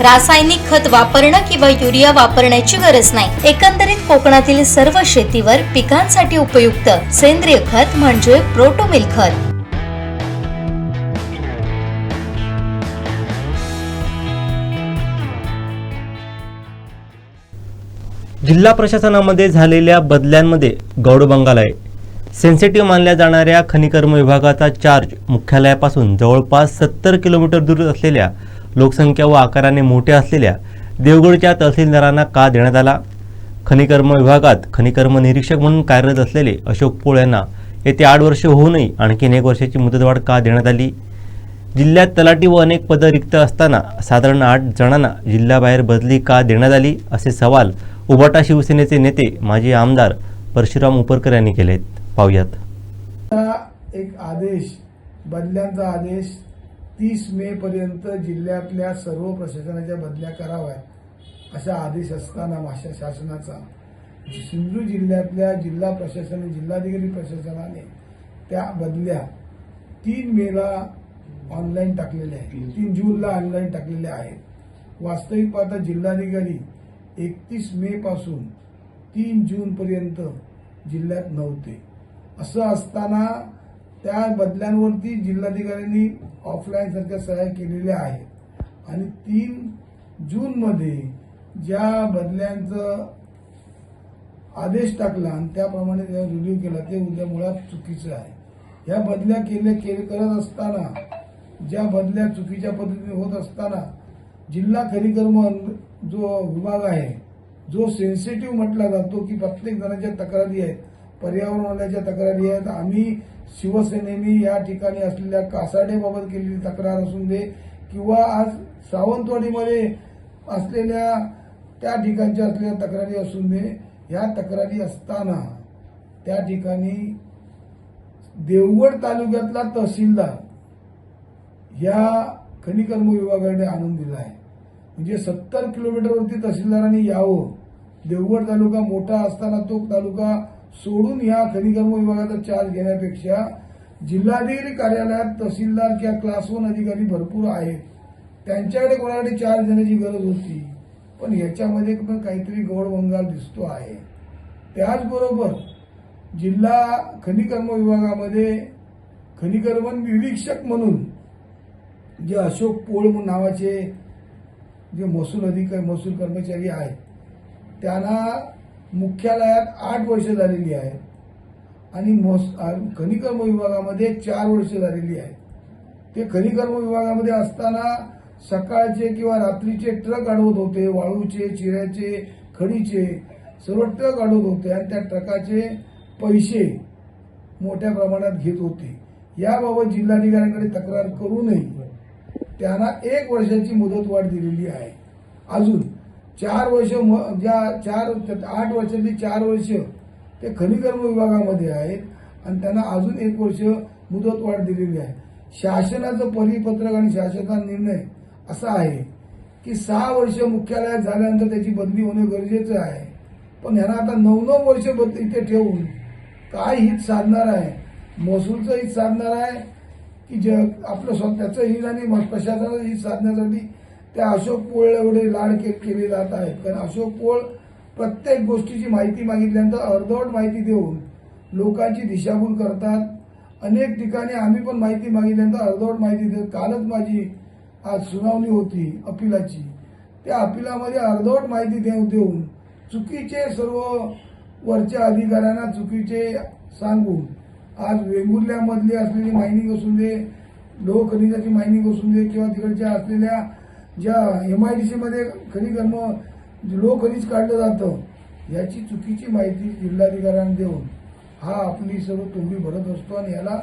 रासायनिक खत वापरणं किंवा युरिया वापरण्याची गरज नाही. एकंदरीत कोकणातील सर्व शेतीवर पिकांसाठी उपयुक्त सेंद्रिय खत म्हणजे प्रोटोमिल खत. जिल्हा प्रशासनामध्ये झालेल्या बदल्यांमध्ये गौडबंगाल आहे. सेन्सिटिव्ह मानल्या जाणाऱ्या खनिकर्म विभागाचा चार्ज मुख्यालयापासून जवळपास सत्तर किलोमीटर दूर असलेल्या लोकसंख्या व आकाराने मोठ्या असलेल्या देवगडच्या तहसीलदारांना का देण्यात आला? खनिकर्म विभागात खनिकर्म निरीक्षक म्हणून कार्यरत असलेले अशोक पोळ यांना येते आठ वर्ष होऊनही आणखीन एक वर्षाची मुदतवाढ का देण्यात आली? जिल्ह्यात तलाठी व अनेक पदं रिक्त असताना साधारण आठ जणांना जिल्ह्याबाहेर बदली का देण्यात आली? असे सवाल उबाटा शिवसेनेचे नेते माजी आमदार परशुराम उपरकर यांनी केलेत. पाहुयात. एक आदेश बदल्यांचा आदेश तीस मे पर्यंत जिल्ह्यातल्या सर्व प्रशासनाच्या बदल्या कराव्यात असा आदेश असताना माशा शासनाचा. सिंधू जिल्ह्यातल्या जिल्हा प्रशासन जिल्हाधिकारी प्रशासनाने त्या बदल्या तीन मेला ऑनलाईन टाकलेल्या आहेत. तीन. जूनला ऑनलाईन टाकलेल्या आहेत. वास्तविक पाहता जिल्हाधिकारी एकतीस मे पासून तीन जून पर्यंत जिल्ह्यात नव्हते. असं असताना त्या बदल्यांवरती जिल्हाधिकाऱ्यांनी ऑफलाईन सारख्या सह्या केलेल्या आहेत. आणि तीन जूनमध्ये ज्या बदल्यांचं आदेश टाकला आणि त्याप्रमाणे त्या रिव्ह्यू केला ते उद्या मुळात चुकीचं आहे. या बदल्या केले केले करत असताना ज्या बदल्या चुकीच्या पद्धतीने होत असताना जिल्हा खरीकर्म जो विभाग आहे जो सेन्सिटिव्ह म्हटला जातो की प्रत्येक जणांच्या तक्रारी आहेत पर्यावरणवाल्याच्या तक्रारी आहेत. आम्ही शिवसेनेने या ठिकाणी असलेल्या कासाडेबाबत केलेली तक्रार असून दे किंवा आज सावंतवाडीमध्ये असलेल्या त्या ठिकाणच्या असलेल्या तक्रारी असून दे ह्या तक्रारी असताना त्या ठिकाणी देवगड तालुक्यातला तहसीलदार ह्या खनिकर्म विभागाने आणून दिला आहे. म्हणजे सत्तर किलोमीटरवरती तहसीलदारांनी यावं. देवगड तालुका मोठा असताना तो तालुका सोडून या खनिकर्म विभागाचा चार्ज घेण्यापेक्षा जिल्हाधिकारी कार्यालयात तहसीलदार किंवा क्लास वन अधिकारी भरपूर आहेत. त्यांच्याकडे कोणाकडे चार्ज देण्याची गरज होती? पण ह्याच्यामध्ये पण काहीतरी गौडबंगाल दिसतो आहे. त्याचबरोबर जिल्हा खनिकर्म विभागामध्ये खनिकर्म निरीक्षक म्हणून जे अशोक पोळ नावाचे जे महसूल अधिकारी महसूल कर्मचारी आहेत त्यांना मुख्यालयात आठ वर्ष झालेली आहेत. आणि मोस खनिकर्म विभागामध्ये चार वर्ष झालेली आहे ते खनिकर्म विभागामध्ये असताना सकाळचे किंवा रात्रीचे ट्रक अडवत होते वाळूचे चिऱ्याचे खडीचे सर्व ट्रक अडवत होते आणि त्या ट्रकाचे पैसे मोठ्या प्रमाणात घेत होते. याबाबत जिल्हाधिकाऱ्यांकडे तक्रार करूनही त्यांना एक वर्षाची मुदतवाढ दिलेली आहे. अजून चार वर्ष म- ज्या चार आठ वर्षातली चार वर्ष ते खनिकर्म विभागामध्ये आहेत आणि त्यांना अजून एक वर्ष मुदतवाढ दिलेली आहे. शासनाचं परिपत्रक आणि शासनाचा निर्णय असा आहे की सहा वर्ष मुख्यालयात झाल्यानंतर त्याची बदली होणे गरजेचं आहे. पण ह्यांना आता नऊ नऊ वर्ष बदली इथे ठेवून काय हित साधणार आहे? महसूलचं हित साधणार आहे की ज आपलं स्वतःचं हित आणि प्रशासनाचं हित साधण्यासाठी त्या अशोक पोळ एवढे लाड केले जात आहेत. कारण अशोक पोळ प्रत्येक गोष्टीची माहिती मागितल्यानंतर अर्धवट माहिती देऊन लोकांची दिशाभूल करतात. अनेक ठिकाणी आम्ही पण माहिती मागितल्यानंतर अर्धवट माहिती देत कालच माझी आज सुनावणी होती अपिलाची. त्या अपिलामध्ये अर्धवट माहिती देऊ देऊन चुकीचे सर्व वरच्या अधिकाऱ्यांना चुकीचे सांगून आज वेंगुर्ल्यामधली असलेली मायनिंग असू दे लोह खनिजाची मायनिंग असू दे किंवा तिकडच्या असलेल्या ज्या एम आय डी सीमध्ये खनिकर्म लो खनिज काढलं जातं याची चुकीची माहिती जिल्हाधिकाऱ्यांना देऊन हा आपली सर्व तोंडी भरत असतो आणि याला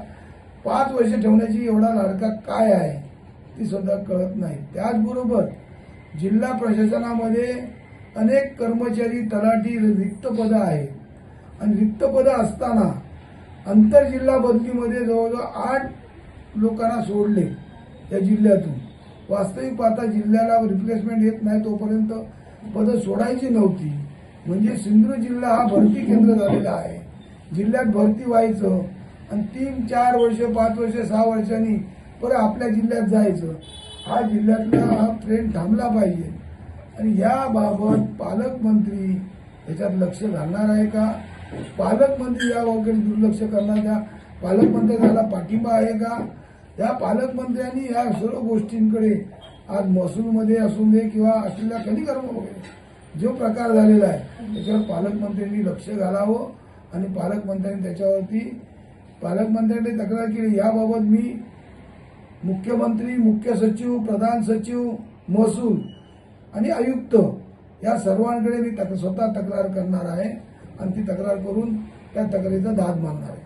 पाच वर्ष ठेवण्याची एवढा लाडका काय आहे ती सुद्धा कळत नाही. त्याचबरोबर जिल्हा प्रशासनामध्ये अनेक कर्मचारी तलाठी रिक्त पदं आहेत. आणि रिक्त पदं असताना आंतरजिल्हा बदलीमध्ये जवळजवळ आठ लोकांना सोडले या जिल्ह्यातून. वास्तविक पाहता जिल्ह्याला रिप्लेसमेंट येत नाही तोपर्यंत पदं सोडायची नव्हती. म्हणजे सिंधुदुर्ग जिल्हा हा भरती केंद्र झालेला आहे. जिल्ह्यात भरती व्हायचं आणि तीन चार वर्ष पाच वर्ष सहा वर्षांनी परत आपल्या जिल्ह्यात जायचं. हा जिल्ह्यातला हा ट्रेंड थांबला पाहिजे. आणि याबाबत पालकमंत्री याच्यात लक्ष घालणार आहे का? पालकमंत्री या वगैरे दुर्लक्ष करणार त्या पालकमंत्र्याला पाठिंबा आहे का? या पालकमंत्र्यांनी या सर्व गोष्टींकडे आज महसूलमध्ये असू दे किंवा असलेल्या खनिकर्म वगैरे जो प्रकार झालेला आहे त्याच्यावर पालकमंत्र्यांनी लक्ष घालावं आणि पालकमंत्र्यांनी त्याच्यावरती पालकमंत्र्यांनी तक्रार केली. याबाबत मी मुख्यमंत्री मुख्य सचिव प्रधान सचिव महसूल आणि आयुक्त या सर्वांकडे मी तक स्वतः तक्रार करणार आहे आणि ती तक्रार करून त्या तक्रारीचा दाद मानणार आहे.